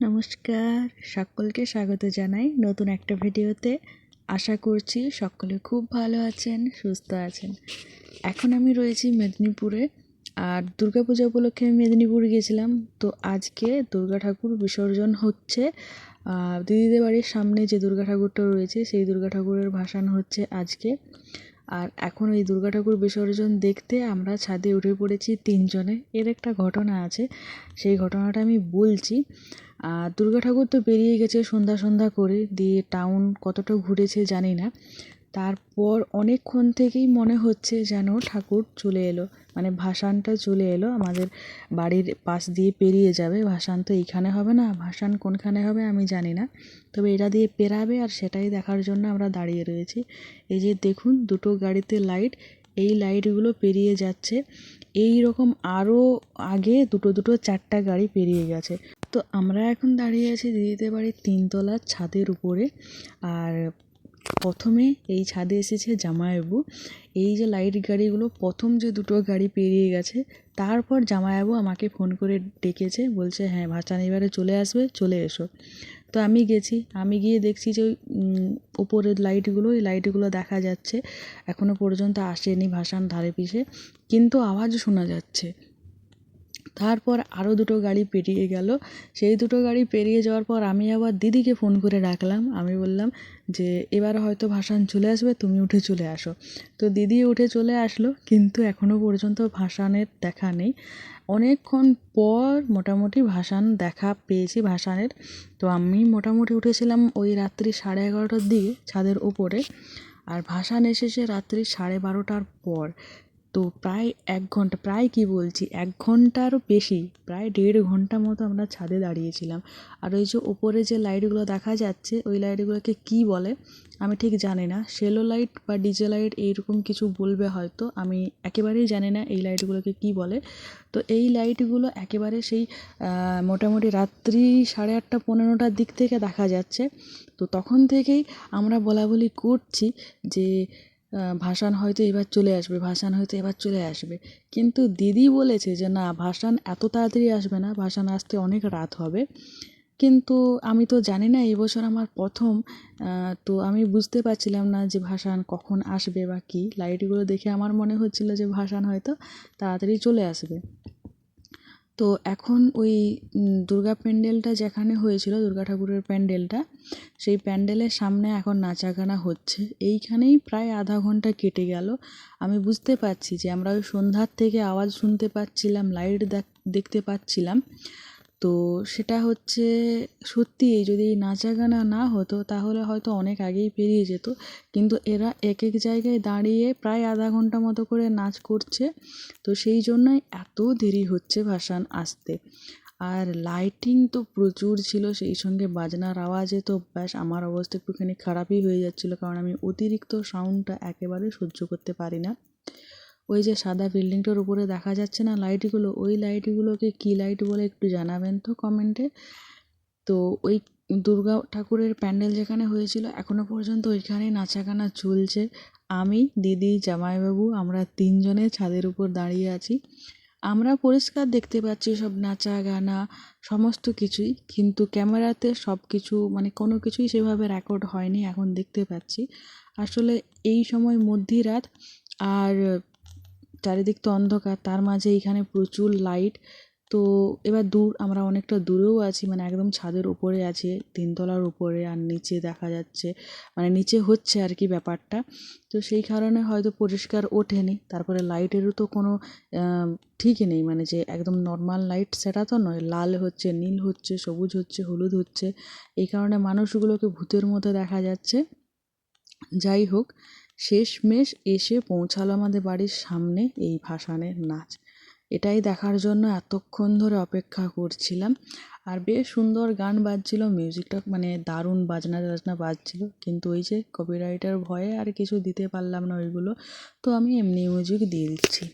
নমস্কার। সকলকে স্বাগত জানাই নতুন একটা ভিডিওতে। আশা করছি সকলে খুব ভালো আছেন, সুস্থ আছেন। এখন আমি রয়েছি মেদিনীপুরে আর দুর্গাপূজা উপলক্ষে আমি মেদিনীপুর গিয়েছিলাম। তো আজকে দুর্গা ঠাকুর বিসর্জন হচ্ছে। দিদিদের বাড়ির সামনে যে দুর্গা ঠাকুরটা রয়েছে, সেই দুর্গা ঠাকুরের ভাসান হচ্ছে আজকে। আর এখন ওই দুর্গা ঠাকুর বিসর্জন দেখতে আমরা ছাদে উঠে পড়েছি তিনজনে। এর একটা ঘটনা আছে, সেই ঘটনাটা আমি বলছি। আর দুর্গা ঠাকুর তো বেরিয়ে গেছে সন্ধ্যা সন্ধ্যা করে, দিয়ে টাউন কতটা ঘুরেছে জানি না। তারপর অনেকক্ষণ থেকেই মনে হচ্ছে যেন ঠাকুর চলে এলো মানে ভাসানটা চলে এলো, আমাদের বাড়ির পাশ দিয়ে পেরিয়ে যাবে। ভাসান তো এইখানে হবে না, ভাসান কোনখানে হবে আমি জানি না, তবে এটা দিয়ে পেরাবে আর সেটাই দেখার জন্য আমরা দাঁড়িয়ে রয়েছি। এই যে দেখুন, দুটো গাড়িতে লাইট এই লাইটগুলো পেরিয়ে যাচ্ছে। এই রকম আরও আগে দুটো দুটো চারটা গাড়ি পেরিয়ে গেছে। তো আমরা এখন দাঁড়িয়ে আছি দিদিদের বাড়ির তিনতলার ছাদের উপরে। আর প্রথমে এই ছাদে এসেছে জামাইবাবু। এই যে লাইট গাড়িগুলো, প্রথম যে দুটো গাড়ি পেরিয়ে গেছে, তারপর জামাইবাবু আমাকে ফোন করে ডেকেছে, বলছে হ্যাঁ ভাসান এবারে চলে আসবে, চলে এসো। তো আমি গেছি, আমি গিয়ে দেখছি যে ওই ওপরের লাইটগুলো ওই লাইটগুলো দেখা যাচ্ছে। এখনও পর্যন্ত আসেনি ভাসান ধারে পিছে। কিন্তু আওয়াজ শোনা যাচ্ছে। তারপর আরও দুটো গাড়ি পেরিয়ে গেল। সেই দুটো গাড়ি পেরিয়ে যাওয়ার পর আমি আবার দিদিকে ফোন করে ডাকলাম। আমি বললাম যে, এবার হয়তো ভাসান চলে আসবে, তুমি উঠে চলে আসো। তো দিদি উঠে চলে আসলো, কিন্তু এখনও পর্যন্ত ভাসানের দেখা নেই। অনেকক্ষণ পর মোটামুটি ভাসান দেখা পেয়েছি ভাসানের। তো আমি মোটামুটি উঠেছিলাম ওই রাত্রি সাড়ে এগারোটার দিকে ছাদের ওপরে। আর ভাসান এসেছে রাত্রি সাড়ে বারোটার পর। তো প্রায় এক ঘণ্টা, প্রায় কি বলছি, এক ঘন্টারও বেশি, প্রায় দেড় ঘণ্টা মতো আমরা ছাদে দাঁড়িয়েছিলাম। আর ওই যে ওপরে যে লাইটগুলো দেখা যাচ্ছে, ওই লাইটগুলোকে কি বলে, আমি ঠিক জানি না। সেলো লাইট বা ডিজে লাইট এইরকম কিছু বলবে হয়তো, আমি একেবারেই জানি না এই লাইটগুলোকে কি বলে। তো এই লাইটগুলো একেবারে সেই মোটামুটি রাত্রি সাড়ে আটটা, পনেরোটার দিক থেকে দেখা যাচ্ছে। তো তখন থেকেই আমরা বলা বলি করছি যে ভাসান হয়তো এবার চলে আসবে, ভাসান হয়তো এবার চলে আসবে। কিন্তু দিদি বলেছে যে, না, ভাসান এত তাড়াতাড়ি আসবে না, ভাসান আসতে অনেক রাত হবে। কিন্তু আমি তো জানি না এবছর আমার প্রথম। তো আমি বুঝতে পারছিলাম না যে, ভাসান কখন আসবে বা কী। লাইটগুলো দেখে আমার মনে হচ্ছিল যে, ভাসান হয়তো তাড়াতাড়ি চলে আসবে। তো এখন ওই দুর্গা প্যান্ডেলটা যেখানে হয়েছিল, দুর্গা ঠাকুরের প্যান্ডেলটা, সেই প্যান্ডেলের সামনে এখন নাচাগানা হচ্ছে। এইখানেই প্রায় আধা ঘণ্টা কেটে গেল। আমি বুঝতে পারছি যে আমরা ওই সন্ধ্যার থেকে আওয়াজ শুনতে পাচ্ছিলাম, লাইট দেখতে পাচ্ছিলাম। তো সেটা হচ্ছে সত্যি যদি নাচা গানা না হতো, তাহলে হয়তো অনেক আগেই পেরিয়ে যেত। কিন্তু এরা এক এক জায়গায় দাঁড়িয়ে প্রায় আধা ঘণ্টা মতো করে নাচ করছে। তো সেই জন্যই এত দেরি হচ্ছে ভাসান আসতে। আর লাইটিং তো প্রচুর ছিল, সেই সঙ্গে বাজনার আওয়াজে তো ব্যাস আমার অবস্থা একটুখানি খারাপই হয়ে যাচ্ছিল, কারণ আমি অতিরিক্ত সাউন্ডটা একেবারে সহ্য করতে পারি না। ওই যে সাদা বিল্ডিংটার উপরে দেখা যাচ্ছে না লাইটগুলো ওই লাইটগুলোকে কী লাইট বলে একটু জানাবেন তো কমেন্টে তো ওই দুর্গা ঠাকুরের প্যান্ডেল যেখানে হয়েছিল, এখনও পর্যন্ত ওইখানে নাচা গানা চলছে। আমি, দিদি, জামাইবাবু, আমরা তিনজনে ছাদের উপর দাঁড়িয়ে আছি। আমরা পরিষ্কার দেখতে পাচ্ছি সব নাচা গানা সমস্ত কিছুই, কিন্তু ক্যামেরাতে সব কিছু মানে কোনো কিছুই সেভাবে রেকর্ড হয়নি, এখন দেখতে পাচ্ছি। আসলে এই সময় মধ্যরাত, আর চারিদিক তো অন্ধকার, তার মাঝে এইখানে প্রচুর লাইট তো এবার দূর, আমরা অনেকটা দূরেও আছি মানে একদম ছাদের উপরে আছি, তিনতলার উপরে, আর নিচে দেখা যাচ্ছে মানে নিচে হচ্ছে আর কি ব্যাপারটা। তো সেই কারণে হয়তো পরিষ্কার ওঠেনি, তারপরে লাইটেরও তো কোনো ঠিকই নেই মানে যে একদম নর্মাল লাইট সেটা তো নয়, লাল হচ্ছে, নীল হচ্ছে, সবুজ হচ্ছে, হলুদ হচ্ছে। এই কারণে মানুষগুলোকে ভূতের মতো দেখা যাচ্ছে। যাই হোক শেষমেশ এসে পৌঁছালো আমাদের বাড়ির সামনে এই ভাসানের নাচ। এটাই দেখার জন্য এতক্ষণ ধরে অপেক্ষা করছিলাম। আর বেশ সুন্দর গান বাজছিল মিউজিকটা মানে দারুণ বাজনা টাজনা বাজছিল। কিন্তু ওই যে কপিরাইটার ভয়ে আর কিছু দিতে পারলাম না ওইগুলো। তো আমি এমনি মিউজিক দিয়ে দিচ্ছি।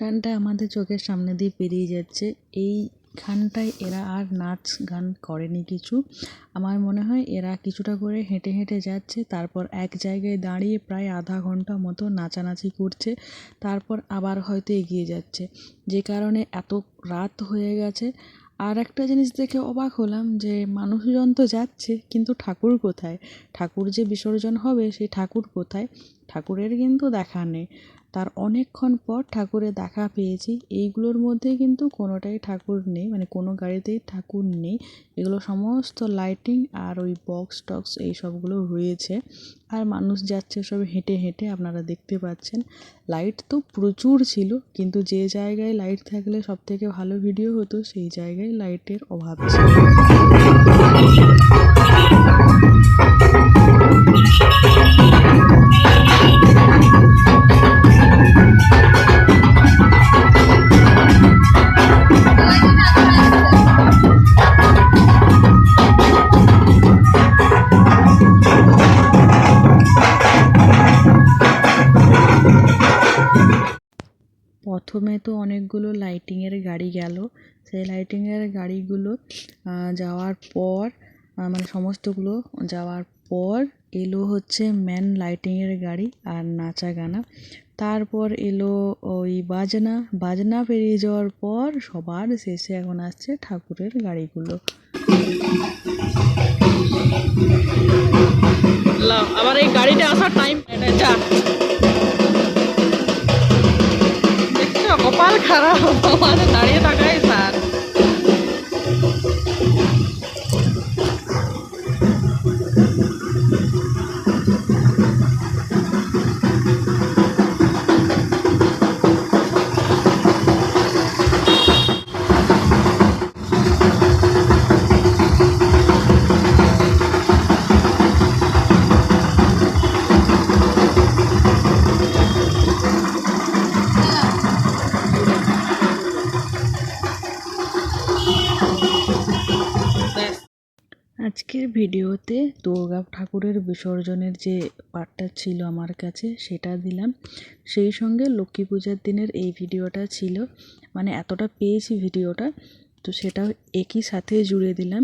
অনুষ্ঠানটা আমাদের চোখের সামনে দিয়ে পেরিয়ে যাচ্ছে। এই এইখানটায় এরা আর নাচ গান করেনি কিছু। আমার মনে হয় এরা কিছুটা করে হেঁটে হেঁটে যাচ্ছে, তারপর এক জায়গায় দাঁড়িয়ে প্রায় আধা ঘণ্টা মতো নাচানাচি করছে, তারপর আবার হয়তো এগিয়ে যাচ্ছে। যে কারণে এত রাত হয়ে গেছে। আর একটা জিনিস দেখে অবাক হলাম যে মানুষজন তো যাচ্ছে, কিন্তু ঠাকুর কোথায়? ঠাকুর যে বিসর্জন হবে, সেই ঠাকুর কোথায়? ঠাকুরের কিন্তু দেখা নেই। তার অনেকক্ষণ পর ঠাকুরের দেখা পেয়েছি। এইগুলোর মধ্যে কিন্তু কোনোটাই ঠাকুর নেই মানে কোনো গাড়িতেই ঠাকুর নেই। এগুলো সমস্ত লাইটিং আর ওই বক্স টক্স এই সবগুলো রয়েছে। আর মানুষ যাচ্ছে সব হেঁটে হেঁটে, আপনারা দেখতে পাচ্ছেন। লাইট তো প্রচুর ছিল, কিন্তু যে জায়গায় লাইট থাকলে সব থেকে ভালো ভিডিও হতো, সেই জায়গায় লাইটের অভাব ছিল। প্রথমে তো অনেকগুলো লাইটিংয়ের গাড়ি গেল। সেই লাইটিংয়ের গাড়িগুলো যাওয়ার পর মানে সমস্তগুলো যাওয়ার পর এলো হচ্ছে মেন লাইটিংয়ের গাড়ি আর নাচা গানা তারপর এলো ওই বাজনা। বাজনা পেরিয়ে যাওয়ার পর সবার শেষে এখন আসছে ঠাকুরের গাড়িগুলো। আবার এই গাড়িটা আসার টাইম যা। কপাল খারাপ আমাদের দাঁড়িয়ে থাকাই স্যার ব্যাস আজকের ভিডিওতে দুর্গা ঠাকুরের বিসর্জনের যে পার্টটা ছিল আমার কাছে, সেটা দিলাম। সেই সঙ্গে লক্ষ্মী পূজার দিনের এই ভিডিওটা ছিল। মানে এতটা পেয়েছি ভিডিওটা, তো সেটাও একই সাথে জুড়ে দিলাম।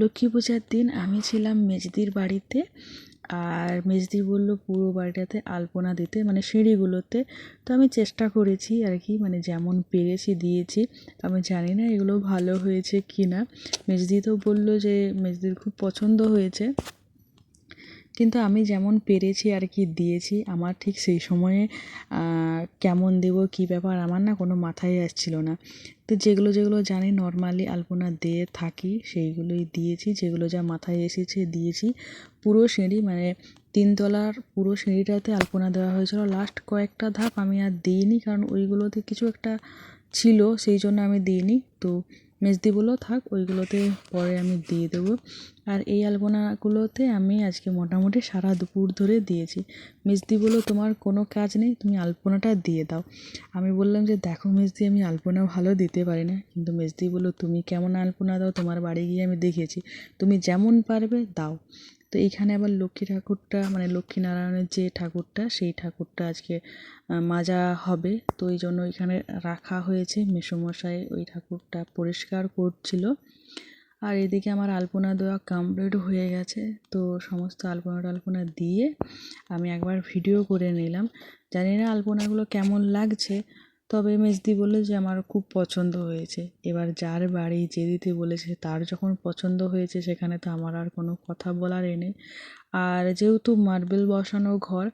লক্ষ্মী পূজার দিন আমি ছিলাম মেজদির বাড়িতে। আর মেজদি বলল, পুরো বাড়িটাতে আলপনা দিতে মানে সিঁড়িগুলোতে। তো আমি চেষ্টা করেছি আর কি মানে যেমন পেরেছি, দিয়েছি। আমি জানি না এগুলো ভালো হয়েছে কি না মেজদি তো বলল যে, মেজদির খুব পছন্দ হয়েছে। কিন্তু আমি যেমন পেরেছি আর কি দিয়েছি, আমার ঠিক সেই সময়ে কেমন দেব, কী ব্যাপার আমার না কোনো মাথায় আসছিল না। তো যেগুলো যেগুলো জানি নর্মালি আলপনা দিয়ে থাকি, সেইগুলোই দিয়েছি, যেগুলো যা মাথায় এসেছে দিয়েছি। পুরো সিঁড়ি মানে তিনতলার পুরো সিঁড়িটাতে আলপনা দেওয়া হয়েছিল। লাস্ট কয়েকটা ধাপ আমি আর দিইনি, কারণ ওইগুলোতে কিছু একটা ছিল, সেই জন্য আমি দিইনি। তো মেজদি বলল থাক, ওইগুলোতে পরে আমি দিয়ে দেবো। আর এই আলপনাগুলোতে আমি আজকে মোটামুটি সারা দুপুর ধরে দিয়েছি। মেজদি তোমার কোনো কাজ নেই, তুমি আলপনাটা দিয়ে দাও। আমি বললাম যে, দেখো মেজদি আমি আলপনা ভালো দিতে পারি না। কিন্তু মেজদি বলল তুমি কেমন আলপনা দাও, তোমার বাড়ি গিয়ে আমি দেখেছি তুমি যেমন পারবে, দাও। তো এইখানে আবার লক্ষ্মী ঠাকুরটা মানে লক্ষ্মীনারায়ণের যে ঠাকুরটা, সেই ঠাকুরটা আজকে মাজা হবে। তো এই জন্য এখানে রাখা হয়েছে। মেসোমশাই ওই ঠাকুরটা পরিষ্কার করছিল। আর এদিকে আমার আলপনা দেওয়া কমপ্লিট হয়ে গেছে। তো সমস্ত আলপনা টালপনা দিয়ে আমি একবার ভিডিও করে নিলাম। জানি না আলপনাগুলো কেমন লাগছে। তবে মেজদি বলল যে, আমার খুব পছন্দ হয়েছে। এবার যার বাড়ি যে দিতে বলেছে, তার যখন পছন্দ হয়েছে, সেখানে তো আমার আর কোনো কথা বলার এ নেই। আর যেহেতু মার্বেল বসানো ঘর,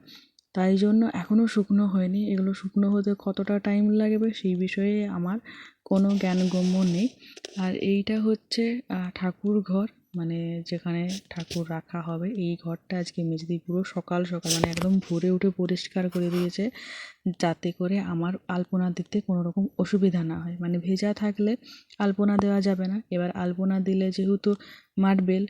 তাই জন্য এখনও শুকনো হয়নি। এগুলো শুকনো হতে কতটা টাইম লাগবে, সেই বিষয়ে আমার কোনো জ্ঞানগম্য নেই। আর এইটা হচ্ছে ঠাকুর ঘর। মানে যেখানে ঠাকুর রাখা হবে, এই ঘরটা আজকে মেজদি পুরো সকাল সকাল মানে একদম ভোরে উঠে পরিষ্কার করে দিয়েছে, যাতে করে আমার আলপনা দিতে কোনো রকম অসুবিধা না হয়। মানে ভেজা থাকলে আলপনা দেওয়া যাবে না। এবার আলপনা দিলে যেহেতু মার্বেল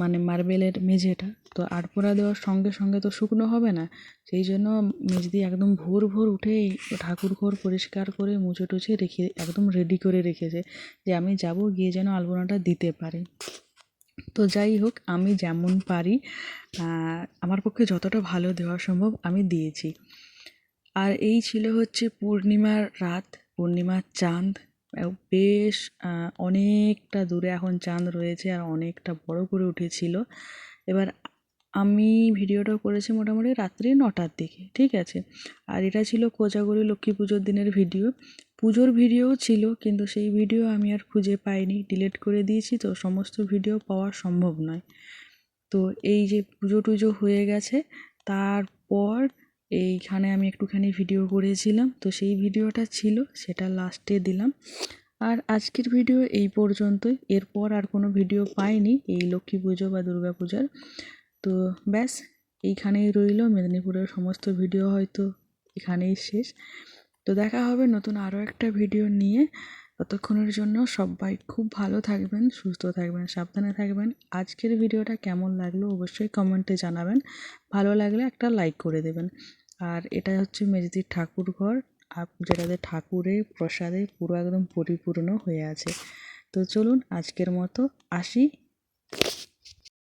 মানে মার্বেলের মেঝেটা, তো আলপনা দেওয়ার সঙ্গে সঙ্গে তো শুকনো হবে না। সেই জন্য মেজদি একদম ভোর ভোর উঠেই ঠাকুর ঘর পরিষ্কার করে মুছে টুছে রেখে, একদম রেডি করে রেখেছে যে আমি যাব গিয়ে যেন আলপনাটা দিতে পারি। তো যাই হোক, আমি যেমন পারি আমার পক্ষে যতটা ভালো দেওয়া সম্ভব আমি দিয়েছি। আর এই ছিল হচ্ছে পূর্ণিমার রাত, পূর্ণিমার চাঁদ। বেশ অনেকটা দূরে এখন চাঁদ রয়েছে আর অনেকটা বড় করে উঠেছিল। এবার আমি ভিডিওটা করেছি মোটামুটি রাত্রি নটার দিকে, ঠিক আছে? আর এটা ছিল কোজাগরি লক্ষ্মী পুজোর দিনের ভিডিও। পুজোর ভিডিও ছিল, কিন্তু সেই ভিডিও আমি আর খুঁজে পাইনি ডিলিট করে দিয়েছি, তো সমস্ত ভিডিও পাওয়া সম্ভব নয়। তো এই যে পুজো টুজো হয়ে গেছে, তারপর এইখানে আমি একটুখানি ভিডিও করেছিলাম, তো সেই ভিডিওটা ছিল, সেটা লাস্টে দিলাম। আর আজকের ভিডিও এই পর্যন্তই, এরপর আর কোনো ভিডিও পাইনি, এই লক্ষ্মী পুজো বা দুর্গা পূজার। তো ব্যাস, এইখানেই রইল, মেদিনীপুরের সমস্ত ভিডিও হয়তো এখানেই শেষ। তো দেখা হবে নতুন আরও একটা ভিডিও নিয়ে। ততক্ষণের জন্য সবাই খুব ভালো থাকবেন, সুস্থ থাকবেন, সাবধানে থাকবেন। আজকের ভিডিওটা কেমন লাগল অবশ্যই কমেন্টে জানাবেন। ভালো লাগলে একটা লাইক করে দেবেন। আর এটা হচ্ছে মেজদির ঠাকুর ঘর। যেটাতে ঠাকুরে প্রসাদে পুরো একদম পরিপূর্ণ হয়ে আছে। তো চলুন আজকের মতো আসি।